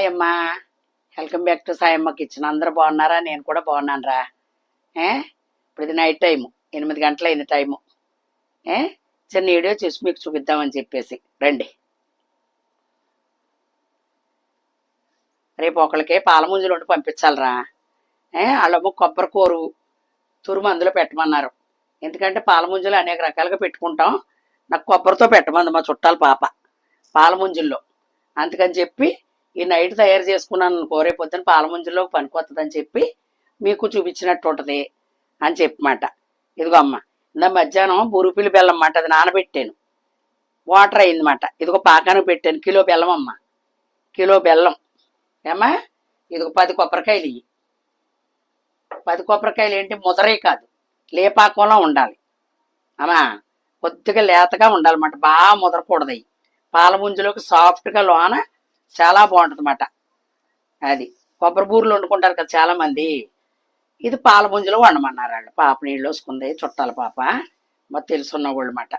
Hi అమ్మా welcome back to Sayamma kitchen అందరూ బాగున్నారా? నేను కూడా బాగున్నాను రా ఏ? ఇప్పుడు ఇది నైట్ టైము ఎనిమిది గంటలైంది టైము ఏ? చిన్న వీడియో చూసి మీకు చూపిద్దామని చెప్పేసి. రండి. రేపు ఒకళ్ళకి పాలముంజులు వండి పంపించాలిరా. ఏ? వాళ్ళమ్మ కొబ్బరి కూరు తురుము అందులో పెట్టమన్నారు. ఎందుకంటే పాలముంజలు అనేక రకాలుగా పెట్టుకుంటాం. నాకు కొబ్బరితో పెట్టమంది మా చుట్టాలు పాప. పాలముంజుల్లో అందుకని చెప్పి ఈ నైట్ తయారు చేసుకున్నాను కోరే పొద్దున పాలముంజుల్లో పనికొస్తుందని చెప్పి మీకు చూపించినట్టు ఉంటుంది అని చెప్పమాట. ఇదిగో అమ్మ ఇందా మధ్యాహ్నం బురుపిల్లి బెల్లం అన్నమాట అది నానబెట్టాను. వాటర్ అయిందన్నమాట. ఇదిగో పాకానికి పెట్టాను కిలో బెల్లం అమ్మ. కిలో బెల్లం. ఏమ్మా? ఇదిగో పది కొబ్బరికాయలు ఇవి పది కొబ్బరికాయలు ఏంటి? ముదరే కాదు లేపాకంలో ఉండాలి. అమ్మా కొద్దిగా లేతగా ఉండాలన్నమాట బాగా ముదరకూడదు అవి పాల ముంజులోకి సాఫ్ట్గా లోన చాలా బాగుంటుంది అది కొబ్బరి బూరెలు వండుకుంటారు కదా చాలా మంది ఇది పాల ముంజలో వండమన్నారు వాళ్ళు. పాప నీళ్ళు వేసుకుంది చుట్టాల పాప. మరి తెలుసున్న వాళ్ళు మాట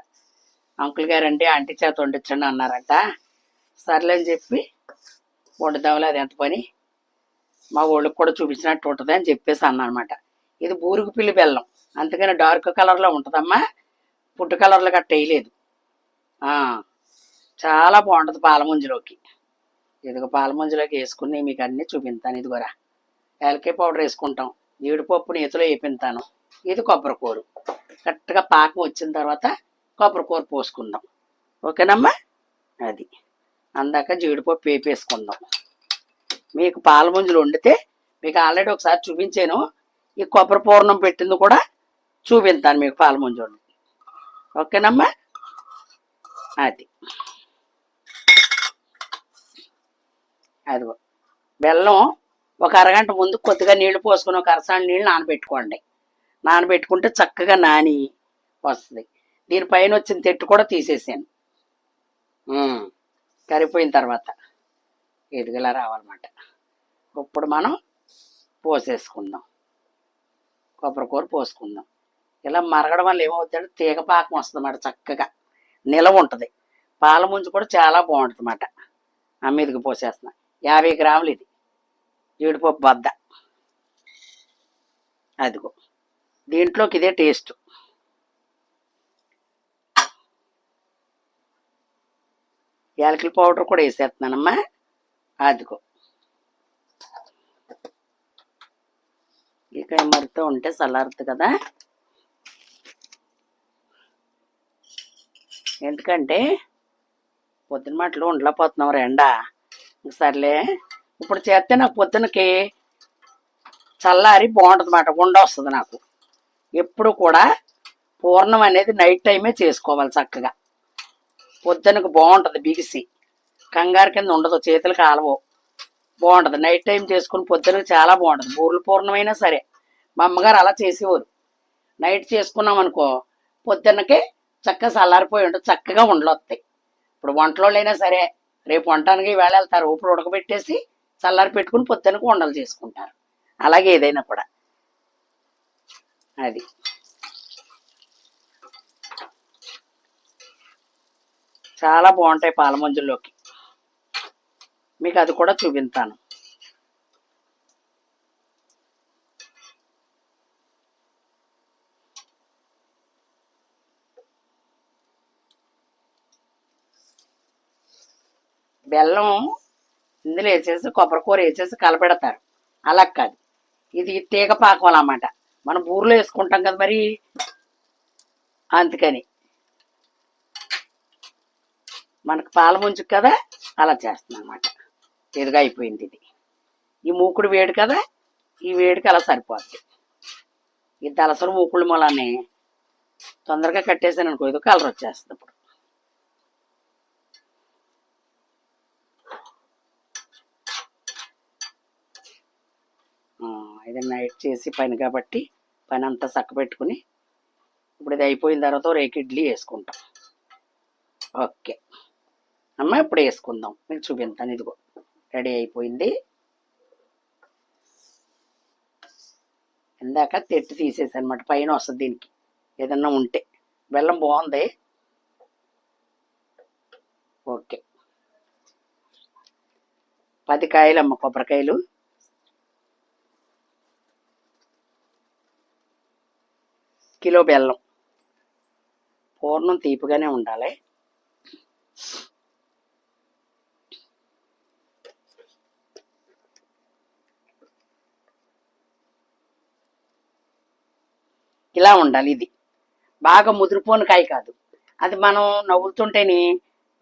అంకుల్ గారండి ఆంటీ చేత వండించండి అన్నారంట. సర్లే అని చెప్పి వండుదాంలే అది ఎంత పని? మా వాళ్ళకి కూడా చూపించినట్టు ఉంటుంది అని చెప్పేసి అన్నమాట ఇది బూరుకు పిల్లి బెల్లం. అందుకని డార్క్ కలర్లో ఉంటుందమ్మా. ఫుడ్ కలర్లో కట్ట వేయలేదు. చాలా బాగుంటుంది పాలముంజలోకి ఇదిగో పాలముంజలోకి వేసుకుని మీకు అన్నీ చూపించాను ఇదిగోరా. ఏలకాయ పౌడర్ వేసుకుంటాం. జీడిపప్పు నేతిలో వేపిస్తాను ఇది కొబ్బరికూరు కరెక్ట్గా పాకం వచ్చిన తర్వాత కొబ్బరి కూర పోసుకుందాం. ఓకేనమ్మా? అది. అందాక జీడిపప్పు వేపేసుకుందాం. మీకు పాల ముంజులు వండితే మీకు ఆల్రెడీ ఒకసారి చూపించాను. ఈ కొబ్బరి పూర్ణం పెట్టింది కూడా చూపిస్తాను మీకు పాలముంజు వండి ఓకేనమ్మా? అది. అదిగో. బెల్లం ఒక అరగంట ముందు కొద్దిగా నీళ్ళు పోసుకుని ఒక అరసాని నీళ్ళు నానబెట్టుకోండి. నానబెట్టుకుంటే చక్కగా నాని వస్తుంది. దీనిపైన వచ్చిన తెట్టు కూడా తీసేసాను. కరిపోయిన కరిగిపోయిన తర్వాత ఎదుగులా రావాలన్నమాట. ఇప్పుడు మనం పోసేసుకుందాం. కొబ్బరి కూర పోసుకుందాం. ఇలా మరగడం వల్ల ఏమవుతుందంటే తీగ పాకం వస్తుంది అన్నమాట చక్కగా. నిలవ ఉంటుంది. పాల ముంజు కూడా చాలా బాగుంటుంది అన్నమాట ఆ మీదకి పోసేస్తున్నా. యాభై గ్రాములు ఇది. జీడిపప్పు బద్ద అదిగో. దీంట్లోకి ఇదే టేస్ట్ యాలకుల పౌడర్ కూడా వేసేస్తున్నానమ్మా. అదిగో. ఇక మరితో ఉంటే చల్లారుతుంది కదా. ఎందుకంటే పొద్దున మాటలు ఉండలేకపోతున్నాం ఎండ. సర్లే ఇప్పుడు చేస్తే నాకు పొద్దునకి చల్లారి బాగుంటుంది మాట ఉండ వస్తుంది నాకు. ఎప్పుడు కూడా పూర్ణం అనేది నైట్ టైమే చేసుకోవాలి చక్కగా. పొద్దునకు బాగుంటుంది బిగిసి. కంగారు కింద ఉండదు చేతులు కాలవో. బాగుంటుంది. నైట్ టైం చేసుకుని పొద్దునకి చాలా బాగుంటుంది. బూర్లు పూర్ణమైనా సరే. మా అమ్మగారు అలా చేసేవారు. నైట్ చేసుకున్నాం అనుకో పొద్దున్నకి చక్కగా చల్లారిపోయి ఉంటుంది చక్కగా ఉండలు వస్తాయి ఇప్పుడు వంటలోళ్ళైనా సరే రేపు వంటానికి వేళ వెళ్తారు. ఇప్పుడు ఉడకబెట్టేసి చల్లారి పెట్టుకుని పొద్దునకు వండలు చేసుకుంటారు. అలాగే ఏదైనా కూడా. అది. చాలా బాగుంటాయి పాలమంజుల్లోకి. మీకు అది కూడా చూపిస్తాను బెల్లం ఇందులో వేసేసి కొబ్బరికూర వేసేసి కలపెడతారు. అలా కాదు. ఇది తీగ పాకం అన్నమాట. మనం బూరెలో వేసుకుంటాం కదా మరి? అందుకని. మనకు పాల ముంచు కదా? అలా చేస్తున్నాం అనమాట ఎదుగా అయిపోయింది ఇది. ఈ మూకుడు వేడి కదా? ఈ వేడికి అలా సరిపోద్ది. ఈ దలసరు మూకుడు మూలాన్ని తొందరగా కట్టేసాను అనుకో ఇది కలర్ వచ్చేస్తుంది ఇప్పుడు ఆ, ఇది నైట్ చేసి పని కాబట్టి పని అంతా చక్కబెట్టుకుని ఇప్పుడు ఇది అయిపోయిన తర్వాత రేకి ఇడ్లీ వేసుకుంటాం. ఓకే. అమ్మ ఇప్పుడు వేసుకుందాం. మీకు చూపిస్తాను ఇదిగో. రెడీ అయిపోయింది. ఇందాక తెట్టు తీసేసి అనమాట పైన వస్తుంది దీనికి. ఏదన్నా ఉంటే. బెల్లం బాగుంది. ఓకే. పది కాయలు అమ్మ కొబ్బరికాయలు. కిలో బెల్లం. పూర్ణం తీపిగానే ఉండాలి. ఇలా ఉండాలి ఇది. బాగా ముదిరిపోని కాయ కాదు. అది మనం నవ్వులుతుంటేనే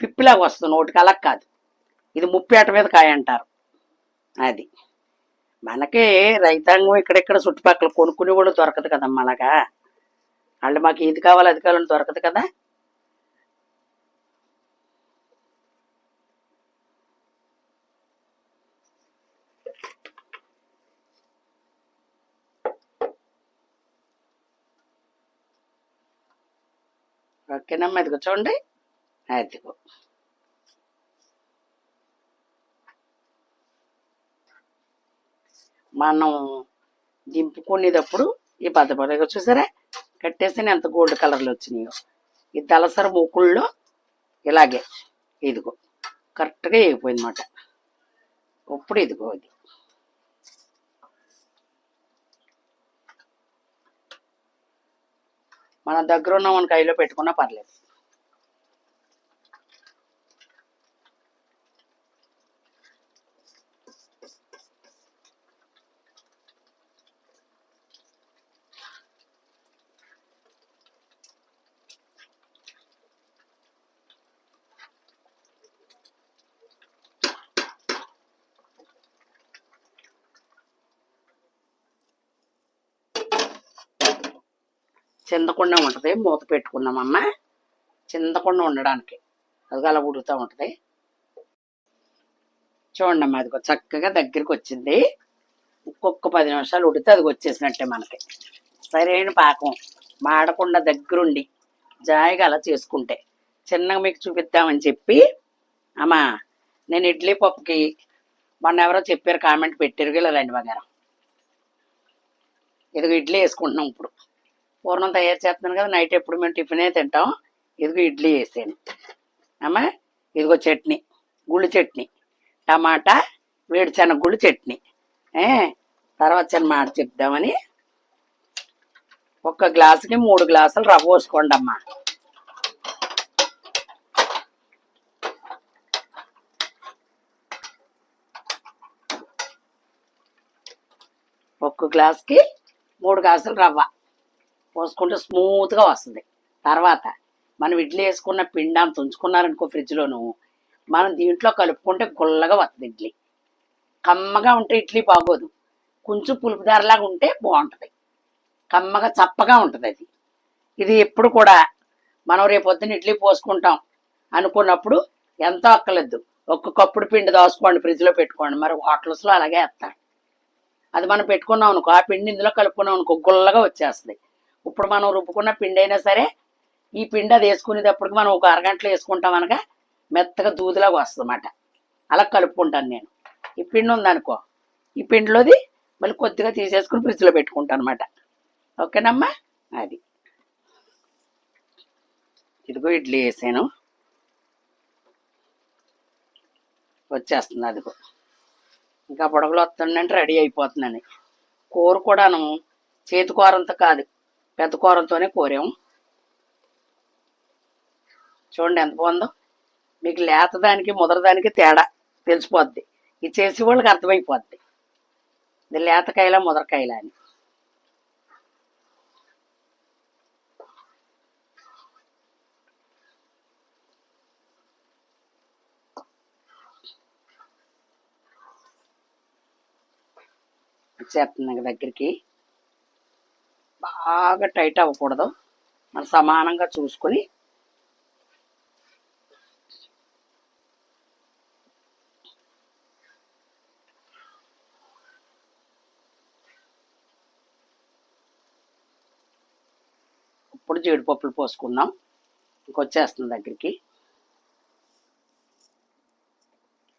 పిప్పిలాగా వస్తుంది నోటికి అలా కాదు. ఇది ముప్పేట మీద కాయ అంటారు. అది. మనకి రైతాంగం ఇక్కడెక్కడ చుట్టుపక్కల కొనుక్కుని కూడా దొరకదు కదమ్మా అలాగా. వాళ్ళు మాకు ఇది కావాలి అది కావాలని దొరకదు కదా. ఓకేనమ్మా ఇదిగో చూడండి. అదిగో మనం దింపుకునేటప్పుడు ఈ పద పదగా చూసారా? కట్టేసి ఎంత గోల్డ్ కలర్లు వచ్చినాయో. ఈ దళసర మూకుల్లో ఇలాగే ఇదిగో కరెక్ట్గా వేగిపోయింది అనమాట ఇప్పుడు ఇదిగో ఇది. మన దగ్గర ఉన్న మన కైలో పెట్టుకున్నా పర్లేదు. చిందకుండా ఉంటుంది మూత పెట్టుకున్నామమ్మ చిందకుండా ఉండడానికి అది అలా ఉడుకుతూ ఉంటుంది. చూడండి అమ్మా అది చక్కగా దగ్గరికి వచ్చింది. ఒక్కొక్క పది నిమిషాలు ఉడితే అది వచ్చేసినట్టే మనకి. సరైన పాకం. మాడకుండా దగ్గరుండి జాయిగా అలా చేసుకుంటే. చిన్నగా మీకు చూపిద్దామని చెప్పి అమ్మా నేను ఇడ్లీ పప్పుకి మొన్న ఎవరో చెప్పారు కామెంట్ పెట్టారు ఇలా రండి బంగారం. ఇదిగో ఇడ్లీ వేసుకుంటున్నాం ఇప్పుడు. పూర్ణం తయారు చేస్తున్నాను కదా నైట్ ఎప్పుడు మేము టిఫినే తింటాం. ఇదిగో ఇడ్లీ వేసాను అమ్మా ఇదిగో చట్నీ గుళ్ళు చట్నీ టమాటా వేడిచెనగ గుళ్ళు చట్నీ తర్వాత చిన్న మాట చెప్దామని ఒక్క గ్లాసుకి మూడు గ్లాసులు రవ్వ పోసుకోండి అమ్మా. ఒక్క గ్లాస్కి మూడు గ్లాసులు రవ్వ. పోసుకుంటే స్మూత్గా వస్తుంది. తర్వాత మనం ఇడ్లీ వేసుకున్న పిండాన్ని తుంచుకున్నారనుకో ఫ్రిడ్జ్లోను మనం దీంట్లో కలుపుకుంటే గుల్లగా వస్తుంది ఇడ్లీ. కమ్మగా ఉంటే ఇడ్లీ బాగోదు. కొంచెం పులుపుదారలాగా ఉంటే బాగుంటుంది. కమ్మగా చప్పగా ఉంటుంది అది. ఇది ఎప్పుడు కూడా మనం రేపొద్దున ఇడ్లీ పోసుకుంటాం అనుకున్నప్పుడు ఎంతో అక్కలేదు ఒక్క కప్పుడు పిండి దోసుకోండి ఫ్రిడ్జ్లో పెట్టుకోండి. మరి హోటల్స్లో అలాగే వేస్తాడు అది మనం పెట్టుకున్నాం అనుకో ఆ పిండి ఇందులో కలుపుకున్నాం అనుకో గుల్లగా వచ్చేస్తుంది. ఇప్పుడు మనం రుబ్బుకున్న పిండి అయినా సరే ఈ పిండి అది వేసుకునేటప్పటికి మనం ఒక అరగంటలో వేసుకుంటాం అనగా మెత్తగా దూదిలాగా వస్తుంది అన్నమాట అలా కలుపుకుంటాను నేను. ఈ పిండి ఉందనుకో ఈ పిండిలోది మళ్ళీ కొద్దిగా తీసేసుకుని ఫ్రిడ్జ్లో పెట్టుకుంటాను అనమాట ఓకేనమ్మా? అది. ఇదిగో ఇడ్లీ వేసాను. వచ్చేస్తుంది అదిగో. ఇంకా బుడగలు వస్తుందంటే రెడీ అయిపోతుందని. కూర కూడాను చేతి కూరంత కాదు. పెద్ద కూరలతోనే కోరాము చూడండి ఎంత బాగుందో. మీకు లేత దానికి ముదరదానికి తేడా తెలిసిపోద్ది. ఇది చేసే వాళ్ళకి అర్థమైపోద్ది. ఇది లేతకాయల ముదరకాయల అని. వచ్చేస్తుంది దగ్గరికి. బాగా టైట్ అవ్వకూడదు. మనం సమానంగా చూసుకొని ఇప్పుడు జీడిపప్పులు పోసుకుందాం. ఇంకొచ్చేస్తుంది దగ్గరికి.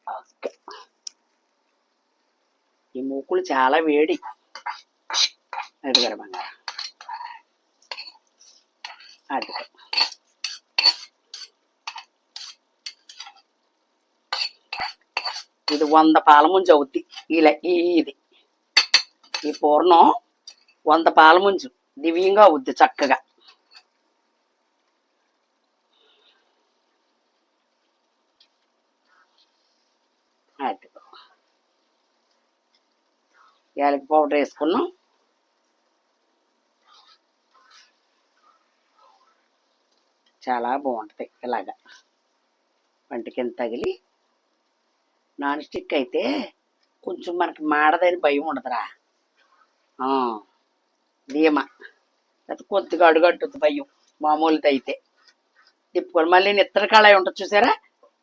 ఓకే. ఈ మూకులు చాలా వేడి. ఎదుగరమంగా అది. ఇది వంద పాల ముంజు అవుద్ది. ఇలా ఈ ఇది. ఈ పూర్ణం వంద పాల ముంజు దివ్యంగా అవుద్ది చక్కగా. అది. యాలకి పౌడర్ వేసుకున్నాం. చాలా బాగుంటుంది ఇలాగా. వంటికి తగిలి నాన్ స్టిక్ అయితే కొంచెం మనకి మాడదని భయం ఉండదురా. ఆ, ధీమా అది కొద్దిగా అడుగంటుంది భయం మామూలుది అయితే. తిప్పుకొని మళ్ళీ ఇత్తడి కళాయి ఉంటుంది చూసారా?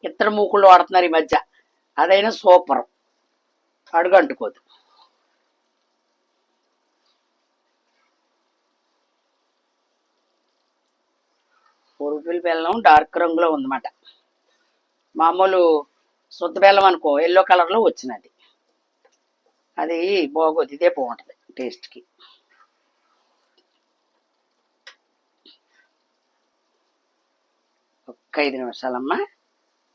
ఇత్తడి మూకుళ్ళు వాడుతున్నారు ఈ మధ్య. అదైనా సూపర్. అడుగంటుకోదు. పొరుగుపిల్లి బెల్లం డార్క్ రంగులో ఉందన్నమాట. మామూలు శుద్ధ బెల్లం అనుకో ఎల్లో కలర్లో వచ్చినది. అది బాగోదు ఇదే బాగుంటుంది టేస్ట్కి ఒక్క ఐదు నిమిషాలమ్మా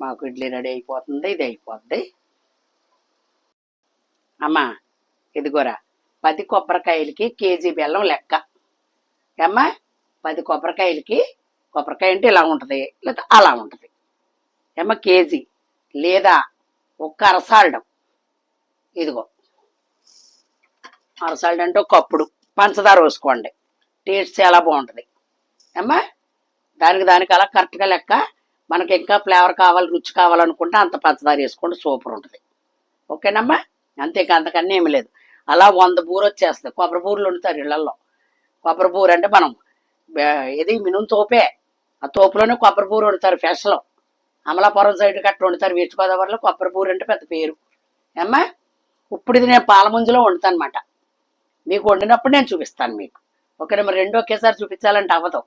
మాకు ఇడ్లీ రెడీ అయిపోతుంది ఇది అయిపోద్ది. అమ్మా ఇదిగోరా పది కొబ్బరికాయలకి కేజీ బెల్లం లెక్క. ఏమ్మా పది కొబ్బరికాయలకి కొబ్బరికాయ అంటే ఇలా ఉంటుంది లేదా అలా ఉంటుంది. ఏమ్మా కేజీ లేదా ఒక్క అరసాల్డం. ఇదిగో అరసాల్డం అంటే ఒక కప్పుడు. పంచదార వేసుకోండి టేస్ట్ చాలా బాగుంటుంది. ఏమ్మా దానికి దానికి అలా కరెక్ట్గా లెక్క మనకి ఇంకా ఫ్లేవర్ కావాలి రుచి కావాలనుకుంటే అంత పంచదార వేసుకోండి సూపర్ ఉంటుంది. ఓకేనమ్మా అంతే అంతకన్నా ఏమి లేదు. అలా వంద బూర వచ్చేస్తుంది కొబ్బరి బూరలు వండుతారు ఇళ్ళలో కొబ్బరి బూర అంటే మనం ఇది మినుము తోపే ఆ తోపులోనే కొబ్బరిపూరు వండుతారు ఫెషలో అమలాపురం సైడ్ గట్ట వండుతారు ఈస్ట్ గోదావరిలో కొబ్బరి బూర అంటే పెద్ద పేరు. ఏమ్మా? ఇప్పుడు ఇది నేను పాలముంజలో వండుతాను అనమాట మీకు వండినప్పుడు నేను చూపిస్తాను మీకు. ఓకే మరి రెండు ఒకేసారి చూపించాలంటే అవ్వదు.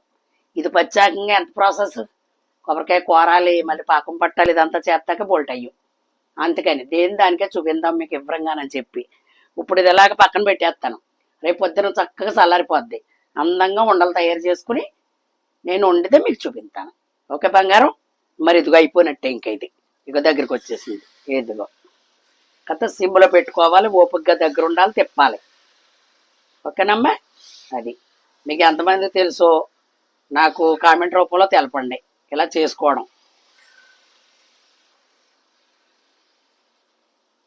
ఇది ప్రత్యేకంగా ఎంత ప్రాసెస్? కొబ్బరికాయ కోరాలి మళ్ళీ పాకం పట్టాలి ఇదంతా చేస్తాక బోల్ట్ అయ్యి. అందుకని దేని దానికే చూపిందాం మీకు ఇవ్వరంగానని చెప్పి. ఇప్పుడు ఇది ఎలాగ పక్కన పెట్టేస్తాను. రేపు పొద్దున చక్కగా చల్లారిపోద్ది. అందంగా ఉండలు తయారు చేసుకుని నేను వండితే మీకు చూపిస్తాను. ఓకే బంగారం? మరి ఇదిగో అయిపోయినట్టే ఇంక ఇది ఇక దగ్గరికి వచ్చేసింది. ఇదిగో. కథ సిమ్లో పెట్టుకోవాలి ఓపికగా దగ్గర ఉండాలి తిప్పాలి. ఓకేనమ్మా? అది. మీకు ఎంతమంది తెలుసో నాకు కామెంట్ రూపంలో తెలపండి. ఇలా చేసుకోవడం.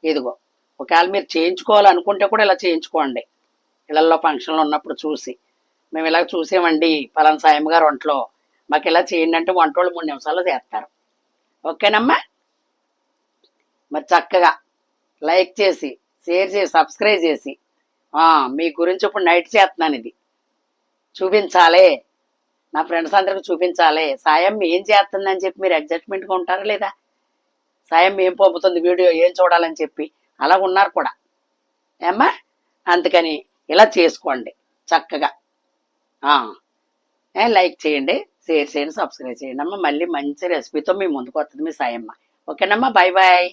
ఇదిగో. ఒకవేళ మీరు చేయించుకోవాలనుకుంటే కూడా ఇలా చేయించుకోండి. ఇళ్ళల్లో ఫంక్షన్లు ఉన్నప్పుడు చూసి. మేము ఇలా చూసామండి పలానా సాయం గారు వంటలో మాకు ఇలా చేయండి అంటే వంటోళ్ళు మూడు నిమిషాల్లో చేస్తారు. ఓకేనమ్మా? మరి చక్కగా లైక్ చేసి షేర్ చేసి సబ్స్క్రైబ్ చేసి. మీ గురించి ఇప్పుడు నైట్ చేస్తున్నాను ఇది. చూపించాలి. నా ఫ్రెండ్స్ అందరికి చూపించాలి. సాయం ఏం చేస్తుందని చెప్పి మీరు అడ్జస్ట్మెంట్గా ఉంటారా లేదా? సాయం ఏం పంపుతుంది వీడియో ఏం చూడాలని చెప్పి అలా ఉన్నారు కూడా. ఏమ్మా? అందుకని ఇలా చేసుకోండి. చక్కగా. లైక్ చేయండి షేర్ చేయండి సబ్స్క్రైబ్ చేయండి. అమ్మ మళ్ళీ మంచి రెసిపీతో మీ ముందుకు వస్తుంది మీ సాయమ్మ ఓకేనమ్మా బాయ్ బాయ్